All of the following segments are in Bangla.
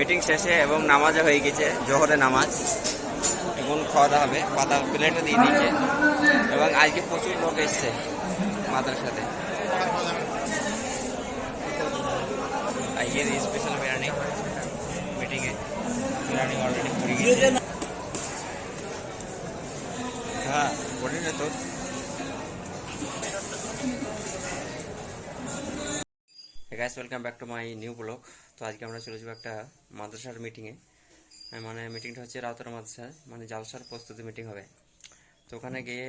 মিটিং শেষে এবং নামাজও হয়ে গেছে, জোহরে নামাজ। এখন খাওয়া দাওয়া হবে পাতা প্লেটও দিয়ে দিয়েছে এবং আজকে প্রচুর লোক এসছে সাথে। আজকের স্পেশাল বিরিয়ানি মিটিংয়ে biryani already guys welcome back to my new blog তো আজকে আমরা চলে যাব একটা মাদ্রাসার মিটিংয়ে মানে মিটিংটা হচ্ছে রাউতার মাদ্রাসায় মানে জালসার প্রস্তুতি মিটিং হবে। তো ওখানে গিয়ে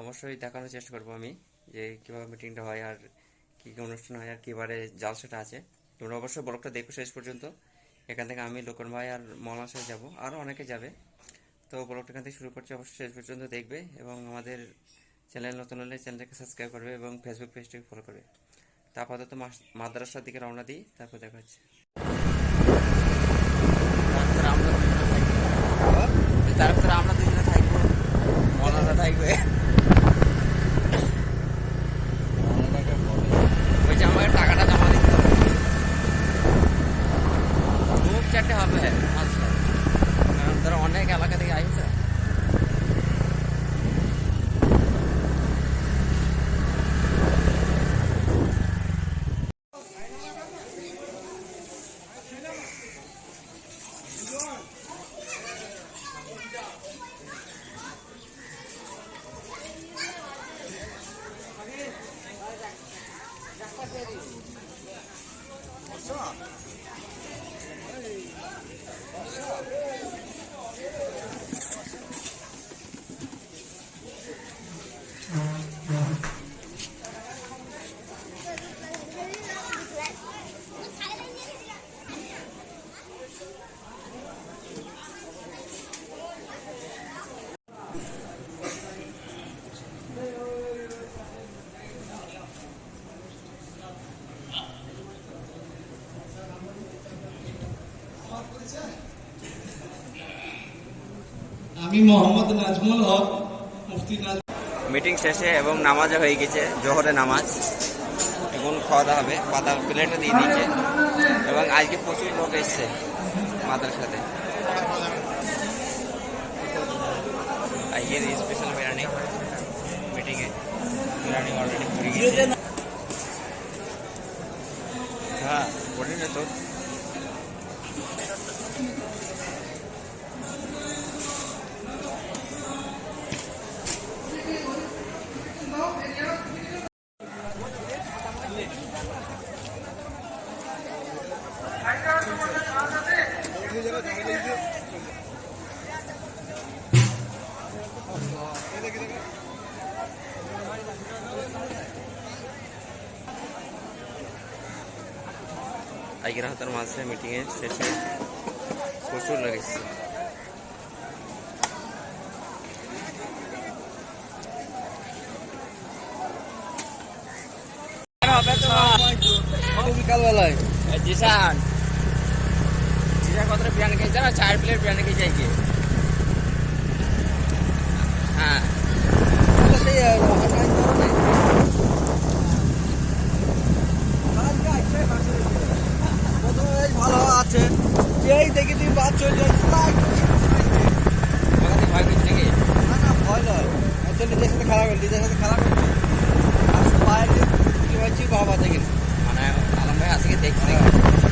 অবশ্যই দেখানোর চেষ্টা করব আমি যে কীভাবে মিটিংটা হয় আর কী কী অনুষ্ঠান হয় আর কীবারে জালসাটা আছে। তোমরা অবশ্যই ব্লগটা দেখো শেষ পর্যন্ত। এখান থেকে আমি লোকন ভাই আর মৌলানা সাহেব যাব। আরও অনেকে যাবে। তো ব্লগটা এখান থেকে শুরু করছি, অবশ্যই শেষ পর্যন্ত দেখবে এবং আমাদের চ্যানেল নতুন হলে চ্যানেলটাকে সাবস্ক্রাইব করবে এবং ফেসবুক পেজটাকে ফলো করবে। তা আপাতত মাদ্রাসার দিকে রওনা দিই, তারপর দেখা হচ্ছে তারপরে আমরা দুজনে থাকব। মনাটা থাকবে। হবে। আচ্ছা। কারণ তারা অনেক এলাকা থেকে আসছে আমি মোহাম্মদ নাজমুল হক, মুফতি মিটিং শেষে এবং নামাজও হয়ে গেছে, জোহরে নামাজ। এখন খাওয়া দাওয়া হবে পাতা প্লেটও দিয়ে দিয়েছে। এবং আজকে প্রচুর লোক এসছে মাদ্রাসাতে আজকের স্পেশাল বিরিয়ানি মিটিংয়ে বিরিয়ানি অলরেডি পড়ে গেছে। হ্যাঁ পড়ি না তোর আজকের হাতের মাঝে মিটিংয়ের শেষে প্রচুর লেগেছে বিকালবেলায় জিসান জিসান কত বিরিয়ানি খেয়েছে না চার প্লেট বিরিয়ানি খেয়েছে আজকে হ্যাঁ। ভালো আছে যেই দেখি তুই বাদ চলে ভয় করছে নাকি না না ভয় নয় সাথে খেলা করলি নিজের সাথে খেলা করলি কি হচ্ছে বাবা দেখেন মানে আলম ভাই আজকে নাকি